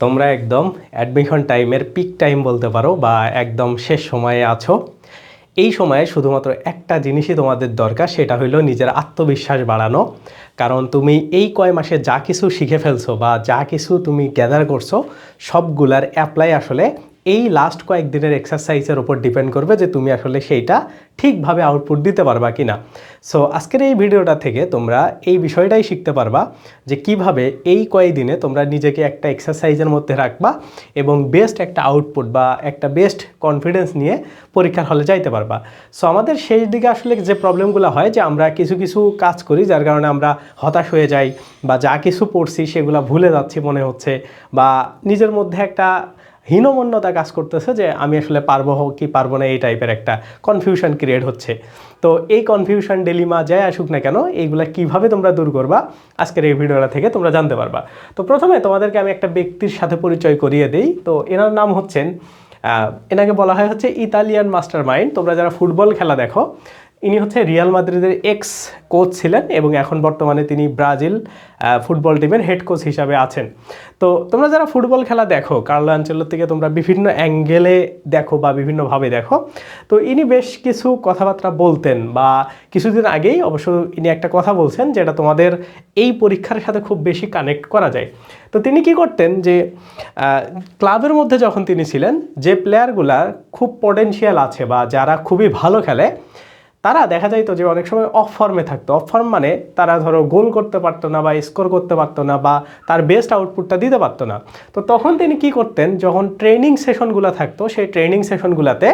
তোমরা একদম অ্যাডমিশন টাইমের পিক টাইম বলতে পারো বা একদম শেষ সময়ে আছো। এই সময়ে শুধুমাত্র একটা জিনিসই তোমাদের দরকার, সেটা হলো নিজের আত্মবিশ্বাস বাড়ানো। কারণ তুমি এই কয় মাসে যা কিছু শিখে ফেলছো বা যা কিছু তুমি গ্যাদার করছ, সবগুলার অ্যাপ্লাই আসলে এই লাস্ট কয়েকদিনের এক্সারসাইজের ওপর ডিপেন্ড করবে যে তুমি আসলে সেইটা ঠিকভাবে আউটপুট দিতে পারবা কি না সো আজকের এই ভিডিওটা থেকে তোমরা এই বিষয়টাই শিখতে পারবা যে কীভাবে এই কয়েকদিনে তোমরা নিজেকে একটা এক্সারসাইজের মধ্যে রাখবা এবং বেস্ট একটা আউটপুট বা একটা বেস্ট কনফিডেন্স নিয়ে পরীক্ষার হলে যাইতে পারবা। সো আমাদের শেষ দিকে আসলে যে প্রবলেমগুলো হয় যে আমরা কিছু কিছু কাজ করি যার কারণে আমরা হতাশ হয়ে যাই বা যা কিছু পড়ছি সেগুলো ভুলে যাচ্ছি মনে হচ্ছে বা নিজের মধ্যে একটা হীনমন্যতা কাজ করতেছে যে আমি আসলে পারব কি পারব না এই টাইপের একটা কনফিউশন ক্রিয়েট হচ্ছে। তো এই কনফিউশন ডেলিমা যাই আসুক না কেন, এইগুলা কীভাবে তোমরা দূর করবা, আজকের এই ভিডিওটা থেকে তোমরা জানতে পারবা। তো প্রথমে তোমাদেরকে আমি একটা ব্যক্তির সাথে পরিচয় করিয়ে দেই। তো এনার নাম হচ্ছেন এনাকে বলা হয় হচ্ছে ইতালিয়ান মাস্টার মাইন্ড তোমরা যারা ফুটবল খেলা দেখো ইনি হচ্ছে রিয়াল মাদ্রিদের এক্স কোচ ছিলেন এবং এখন বর্তমানে তিনি ব্রাজিল ফুটবল টিমের হেড কোচ হিসাবে আছেন। তো তোমরা যারা ফুটবল খেলা দেখো, কার্লো আঞ্চলের থেকে তোমরা বিভিন্ন অ্যাঙ্গেলে দেখো বা বিভিন্নভাবে দেখো। তো ইনি বেশ কিছু কথাবার্তা বলতেন বা কিছুদিন আগেই অবশ্য ইনি একটা কথা বলছেন যেটা তোমাদের এই পরীক্ষার সাথে খুব বেশি কানেক্ট করা যায়। তো তিনি কি করতেন যে ক্লাবের মধ্যে যখন তিনি ছিলেন, যে প্লেয়ারগুলা খুব পটেনশিয়াল আছে বা যারা খুবই ভালো খেলে তারা দেখা যাইতো যে অনেক সময় অফ ফর্মে থাকতো। অফ ফর্ম মানে তারা ধরো গোল করতে পারতো না বা স্কোর করতে পারতো না বা তার বেস্ট আউটপুটটা দিতে পারতো না। তো তখন তিনি কি করতেন, যখন ট্রেনিং সেশনগুলো থাকতো, সেই ট্রেনিং সেশনগুলোতে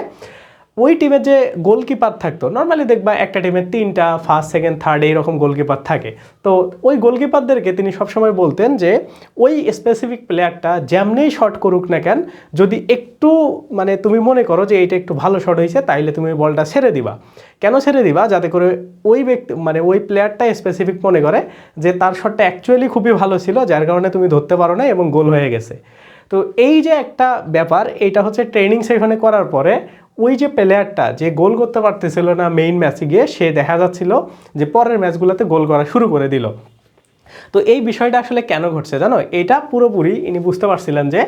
ওই টিমের যে গোলকিপার থাকতো নর্মালি দেখবা একটা টিমের তিনটা ফার্স্ট সেকেন্ড থার্ড এইরকম গোলকিপার থাকে। তো ওই গোলকিপারদেরকে তিনি সবসময় বলতেন যে, ওই স্পেসিফিক প্লেয়ারটা যেমনেই শট করুক না কেন, যদি একটু মানে তুমি মনে করো যে এইটা একটু ভালো শট হয়েছে, তাইলে তুমি বলটা ছেড়ে দিবা। কেন ছেড়ে দিবা? যাতে করে ওই ব্যক্তি মানে ওই প্লেয়ারটা স্পেসিফিক মনে করে যে তার শটটা অ্যাকচুয়ালি খুবই ভালো ছিল, যার কারণে তুমি ধরতে পারো না এবং গোল হয়ে গেছে। তো এই যে একটা ব্যাপার, এটা হচ্ছে ট্রেনিং সেশনে করার পরে, ওই যে প্লেয়ারটা যে গোল করতে পারতেছিল না মেইন ম্যাচে গিয়ে, সে দেখা যাচ্ছিল যে পরের ম্যাচগুলোতে গোল করা শুরু করে দিল। তো এই বিষয়টা আসলে কেন ঘটছে জানো? এটা পুরোপুরি ইনি বুঝতে পারছিলেন যে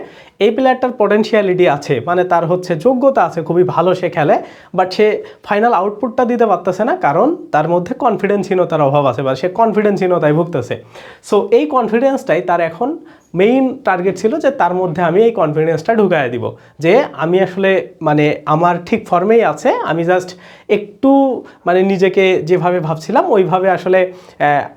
এই প্লেয়ারটার পটেনশিয়ালিটি আছে মানে তার হচ্ছে যোগ্যতা আছে, খুবই ভালো সে খেলে বাট সে ফাইনাল আউটপুটটা দিতে পারতেছে না, কারণ তার মধ্যে কনফিডেন্সহীনতার অভাব আছে, বা সে কনফিডেন্সহীনতায় ভুগতেছে। সো এই কনফিডেন্সটাই তার এখন মেইন টার্গেট ছিল যে তার মধ্যে আমি এই কনফিডেন্সটা ঢুকাই দিব। যে আমি আসলে মানে আমার ঠিক ফর্মেই আছে, আমি জাস্ট একটু মানে নিজেকে যেভাবে ভাবছিলাম, ওইভাবে আসলে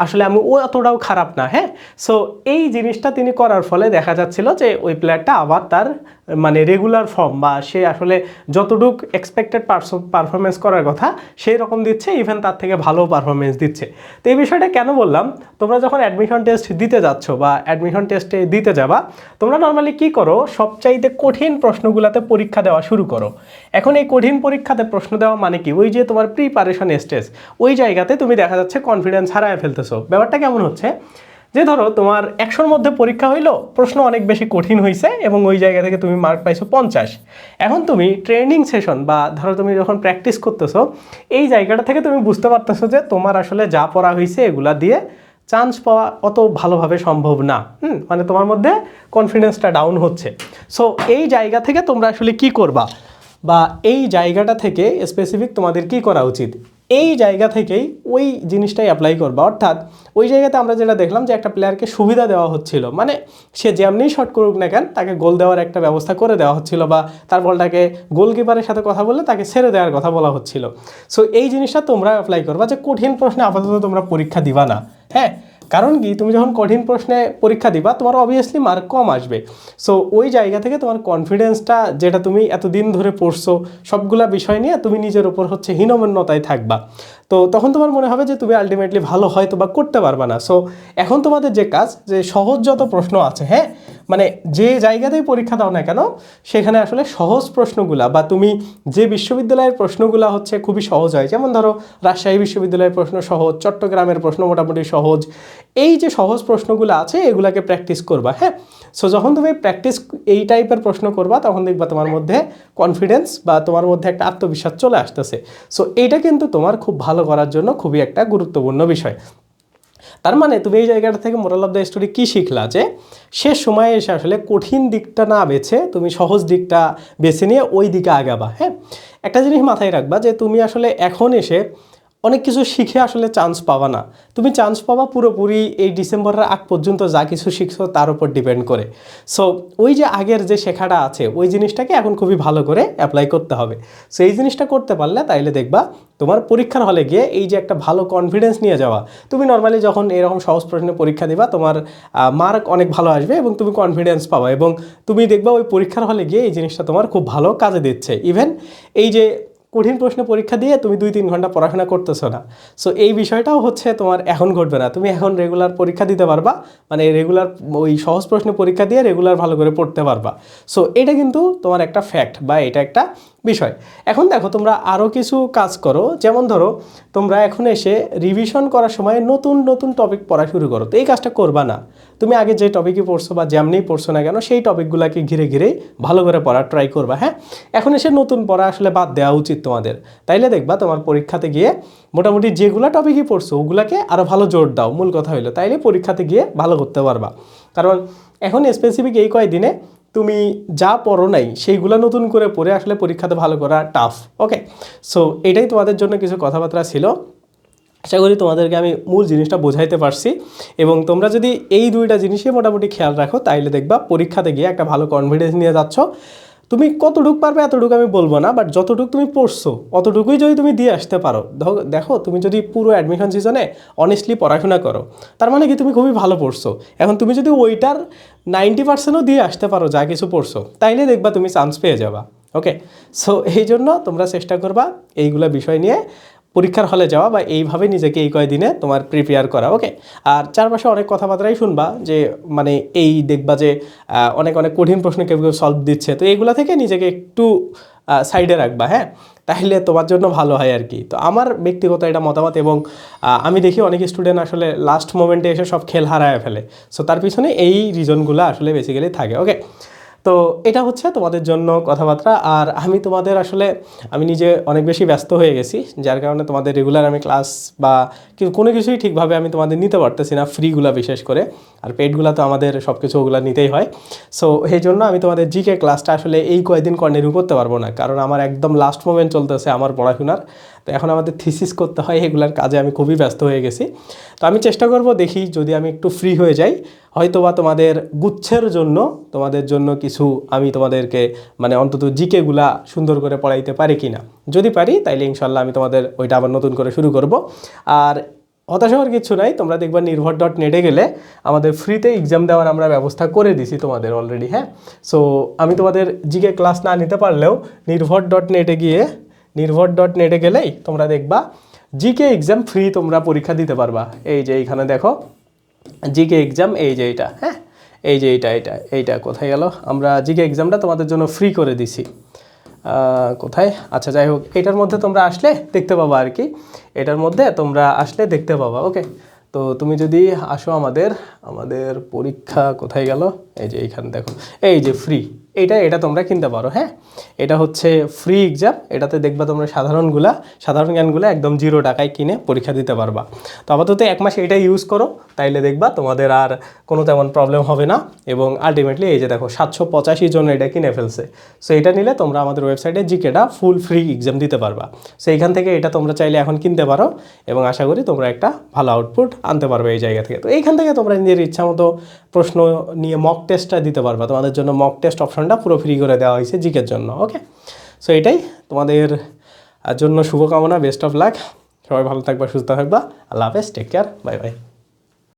আসলে আমি ও অতটাও খারাপ না হ্যাঁ? সো এই জিনিসটা তিনি করার ফলে দেখা যাচ্ছিল যে ওই প্লেয়ারটা আবার তার মানে রেগুলার ফর্ম বা সে আসলে যতটুক এক্সপেক্টেড পারফরমেন্স করার কথা, সেই রকম দিচ্ছে ইভেন তার থেকে ভালো পারফরমেন্স দিচ্ছে। তো এই বিষয়টা কেন বললাম? তোমরা যখন অ্যাডমিশন টেস্ট দিতে যাচ্ছ বা অ্যাডমিশন টেস্টে দিতে যাবা, তোমরা নর্মালি কি করো? সবচাইতে কঠিন প্রশ্নগুলোতে পরীক্ষা দেওয়া শুরু করো। এখন এই কঠিন পরীক্ষাতে প্রশ্ন দেওয়া মানে কি? ওই যে তোমার প্রিপারেশন স্টেজ ওই জায়গাতে তুমি দেখা যাচ্ছে কনফিডেন্স হারায় ফেলতেছো। ব্যাপারটা কেমন হচ্ছে? যে ধরো তোমার একশোর মধ্যে পরীক্ষা হইল, প্রশ্ন অনেক বেশি কঠিন হয়েছে এবং ওই জায়গা থেকে তুমি মার্ক পাইছো পঞ্চাশ। এখন তুমি ট্রেনিং সেশন বা ধরো তুমি যখন প্র্যাকটিস করতেছো, এই জায়গাটা থেকে তুমি বুঝতে পারতেছো যে তোমার আসলে যা পড়া হয়েছে এগুলা দিয়ে চান্স পাওয়া অত ভালোভাবে সম্ভব না। হুম মানে তোমার মধ্যে কনফিডেন্সটা ডাউন হচ্ছে। সো এই জায়গা থেকে তোমরা আসলে কি করবা? বা এই জায়গাটা থেকে স্পেসিফিক তোমাদের কি করা উচিত? এই জায়গা থেকেই ওই জিনিসটাই অ্যাপ্লাই করবা। অর্থাৎ ওই জায়গাতে আমরা যেটা দেখলাম যে একটা প্লেয়ারকে সুবিধা দেওয়া হচ্ছিল। মানে সে যেমনি শট করুক না কেন, তাকে গোল দেওয়ার একটা ব্যবস্থা করে দেওয়া হচ্ছিল বা তার বলটাকে গোলকিপারের সাথে কথা বললে তাকে ছেড়ে দেওয়ার কথা বলা হচ্ছিল। সো এই জিনিসটা তোমরা অ্যাপ্লাই করবা যে কঠিন প্রশ্নে আপাতত তোমরা পরীক্ষা দিবা না। হ্যাঁ? কারণ কি, তুমি যখন কঠিন প্রশ্নে পরীক্ষা দিবা তোমার অবভিয়াসলি মার্ক কম আসবে। সো ওই জায়গা থেকে তোমার কনফিডেন্সটা যেটা তুমি এতদিন ধরে পড়ছো, সবগুলা বিষয় নিয়ে তুমি নিজের ওপর হচ্ছে হীনমন্যতায় থাকবা। তো তখন তোমার মনে হবে যে তুমি আলটিমেটলি ভালো হয়তো বা করতে পারবা না। সো এখন তোমাদের যে কাজ, যে সহজ যত প্রশ্ন আছে হ্যাঁ? মানে যে জায়গাতেই পরীক্ষা দাও না কেন, সেখানে আসলে সহজ প্রশ্নগুলা বা তুমি যে বিশ্ববিদ্যালয়ের প্রশ্নগুলা হচ্ছে খুবই সহজ হয়। যেমন ধরো, রাজশাহী বিশ্ববিদ্যালয়ের প্রশ্ন সহজ, চট্টগ্রামের প্রশ্ন মোটামুটি সহজ। এই যে সহজ প্রশ্নগুলো আছে, এগুলাকে প্র্যাকটিস করবা হ্যাঁ? সো যখন তুমি প্র্যাকটিস এই টাইপের প্রশ্ন করবা, তখন দেখবা তোমার মধ্যে কনফিডেন্স বা তোমার মধ্যে একটা আত্মবিশ্বাস চলে আসতেছে। সো এইটা কিন্তু তোমার খুব ভালো করার জন্য খুবই একটা গুরুত্বপূর্ণ বিষয়। তার মানে তুমি এই জায়গাটা থেকে মোরাল অফ দ্য স্টোরি কী শিখলা যে শেষ সময়ে এসে আসলে কঠিন দিকটা না বেছে তুমি সহজ দিকটা বেছে নিয়ে ওই দিকে আগাবা হ্যাঁ? একটা জিনিস মাথায় রাখবা যে, তুমি আসলে এখন এসে অনেক কিছু শিখে আসলে চান্স পাবা না। তুমি চান্স পাবা পুরোপুরি এই ডিসেম্বরের আগ পর্যন্ত যা কিছু শিখছো তার উপর ডিপেন্ড করে। সো ওই যে আগের যে শেখাটা আছে, ওই জিনিসটাকে এখন খুবই ভালো করে অ্যাপ্লাই করতে হবে। সো এই জিনিসটা করতে পারলে তাইলে দেখবা তোমার পরীক্ষার হলে গিয়ে এই যে একটা ভালো কনফিডেন্স নিয়ে যাওয়া। তুমি নর্মালি যখন এরকম সহজ প্রশ্নে পরীক্ষা দিবা, তোমার মার্ক অনেক ভালো আসবে এবং তুমি কনফিডেন্স পাবা এবং তুমি দেখবা ওই পরীক্ষার হলে গিয়ে এই জিনিসটা তোমার খুব ভালো কাজে দিচ্ছে। ইভেন এই যে কঠিন প্রশ্ন পরীক্ষা দিয়ে তুমি দুই তিন ঘণ্টা পড়াশোনা করতেছো না। সো এই বিষয়টাও হচ্ছে তোমার এখন ঘটবে না। তুমি এখন রেগুলার পরীক্ষা দিতে পারবা মানে রেগুলার ওই সহজ প্রশ্নে পরীক্ষা দিয়ে রেগুলার ভালো করে পড়তে পারবা। সো এটা কিন্তু তোমার একটা ফ্যাক্ট বা এটা একটা বিষয়। এখন দেখো, তোমরা আরও কিছু কাজ করো। যেমন ধরো, তোমরা এখন এসে রিভিশন করার সময় নতুন নতুন টপিক পড়া শুরু করো। তো এই কাজটা করবা না। তুমি আগে যে টপিকই পড়ছো বা যেমনি পড়ছো না কেন, সেই টপিকগুলোকে ঘিরে ঘিরেই ভালো করে পড়া ট্রাই করবা হ্যাঁ? এখন এসে নতুন পড়া আসলে বাদ দেওয়া উচিত তোমাদের। তাইলে দেখবা তোমার পরীক্ষাতে গিয়ে মোটামুটি যেগুলো টপিকই পড়ছো, ওগুলাকে আরও ভালো জোর দাও, মূল কথা হইল। তাইলে পরীক্ষাতে গিয়ে ভালো করতে পারবা। কারণ এখন স্পেসিফিক এই কয়দিনে তুমি যা পড়ো নাই, সেইগুলো নতুন করে পড়ে আসলে পরীক্ষাতে ভালো করা টাফ ওকে সো এটাই তোমাদের জন্য কিছু কথাবার্তা ছিল। আশা করি তোমাদেরকে আমি মূল জিনিসটা বোঝাইতে পারছি। এবং তোমরা যদি এই দুইটা জিনিসই মোটামুটি খেয়াল রাখো, তাইলে দেখবা পরীক্ষাতে গিয়ে একটা ভালো কনফিডেন্স নিয়ে যাচ্ছ। তুমি কতটুকু পারবে এতটুকু আমি বলব না বাট যতটুকু তুমি পড়ছো, অতটুকুই যদি তুমি দিয়ে আসতে পারো। দেখো, তুমি যদি পুরো অ্যাডমিশন সিজনে অনেস্টলি পড়াশোনা করো, তার মানে কি তুমি খুবই ভালো পড়ছো। এখন তুমি যদি ওইটার নাইনটি পার্সেন্টও দিয়ে আসতে পারো, যা কিছু পড়ছো, তাইলে দেখবা তুমি চান্স পেয়ে যাবা ওকে সো এই জন্য তোমরা চেষ্টা করবা এইগুলো বিষয় নিয়ে পরীক্ষার হলে যাওয়া বা এইভাবে নিজেকে এই কয়দিনে তোমার প্রিপেয়ার করা ওকে আর চারপাশে অনেক কথাবার্তাই শুনবা যে মানে এই দেখবা যে অনেক অনেক কঠিন প্রশ্ন কেউ কেউ সলভ দিচ্ছে। তো এইগুলা থেকে নিজেকে একটু সাইডে রাখবা হ্যাঁ? তাহলে তোমার জন্য ভালো হয় আর কি। তো আমার ব্যক্তিগত এটা মতামত এবং আমি দেখি অনেক স্টুডেন্ট আসলে লাস্ট মোমেন্টে এসে সব খেল হারায় ফেলে। সো তার পিছনে এই রিজনগুলো আসলে বেসিক্যালি থাকে ওকে তো এটা হচ্ছে তোমাদের জন্য কথাবার্তা। আর আমি তোমাদের আসলে, আমি নিজে অনেক বেশি ব্যস্ত হয়ে গেছি, যার কারণে তোমাদের রেগুলার আমি ক্লাস বা কোনো কিছুই ঠিকভাবে আমি তোমাদের নিতে পারতেছি না ফ্রিগুলা বিশেষ করে। আর পেডগুলো তো আমাদের সব কিছু ওগুলো নিতেই হয়। সো এই জন্য আমি তোমাদের জিকে ক্লাসটা আসলে এই কয়েকদিন কন্টিনিউ করতে পারব না। কারণ আমার একদম লাস্ট মোমেন্ট চলতেছে আমার পড়াশোনার। তো এখন আমাদের থিসিস করতে হয়, এগুলার কাজে আমি খুবই ব্যস্ত হয়ে গেছি। তো আমি চেষ্টা করব দেখি যদি আমি একটু ফ্রি হয়ে যাই হয়তো বা তোমাদের গুচ্ছের জন্য, তোমাদের জন্য কিছু আমি তোমাদেরকে মানে অন্তত জিকেগুলা সুন্দর করে পড়াইতে পারি কি না যদি পারি, তাইলে ইনশাল্লাহ আমি তোমাদের ওইটা আবার নতুন করে শুরু করব। আর হতাশ হওয়ার কিছু নাই, তোমরা দেখবা নির্ভর ডট নেটে গেলে আমাদের ফ্রিতে এক্সাম দেওয়ার আমরা ব্যবস্থা করে দিছি তোমাদের অলরেডি হ্যাঁ? সো আমি তোমাদের জিকে ক্লাস না নিতে পারলেও নির্ভর ডট নেটে গিয়ে নির্ভর ডট নেটে গেলেই তোমরা দেখবা জিকে এক্সাম ফ্রি তোমরা পরীক্ষা দিতে পারবা। এই যে এইখানে দেখো জিকে এক্সাম এই যে এইটা হ্যাঁ? এই যে এইটা এইটা এইটা কোথায় গেল? আমরা জিকে এক্সামটা তোমাদের জন্য ফ্রি করে দিছি। কোথায়? আচ্ছা যাই হোক, এটার মধ্যে তোমরা আসলে দেখতে পাবা আর কি। এটার মধ্যে তোমরা আসলে দেখতে পাবা ওকে তো তুমি যদি আসো আমাদের আমাদের পরীক্ষা কোথায় গেল? এই যে এইখানে দেখো, এই যে ফ্রি এইটা এটা তোমরা কিনতে পারো হ্যাঁ? এটা হচ্ছে ফ্রি এক্সাম এটাতে দেখবা তোমরা সাধারণগুলা, সাধারণ জ্ঞানগুলো একদম জিরো টাকায় কিনে পরীক্ষা দিতে পারবা। তো আপাতত এক মাস এটা ইউজ করো, তাইলে দেখবা তোমাদের আর কোনো তেমন প্রবলেম হবে না এবং আলটিমেটলি এই যে দেখো, সাতশো পঁচাশি জন এটা কিনে ফেলছে। সো এটা নিলে তোমরা আমাদের ওয়েবসাইটে জিকেটা ফুল ফ্রি এক্সাম দিতে পারবা। সো এইখান থেকে এটা তোমরা চাইলে এখন কিনতে পারো এবং আশা করি তোমরা একটা ভালো আউটপুট আনতে পারবে এই জায়গা থেকে। তো এইখান থেকে তোমরা নিজের ইচ্ছা মতো প্রশ্ন নিয়ে মক টেস্টটা দিতে পারবা। তোমাদের জন্য মক টেস্ট অপশনটা পুরো ফ্রি করে দেওয়া হয়েছে জিকের জন্য ওকে সো এটাই তোমাদের জন্য শুভকামনা বেস্ট অফ লাক সবাই ভালো থাকবা, সুস্থ থাকবা। আল্লাহ হাফেজ টেক কেয়ার বাই বাই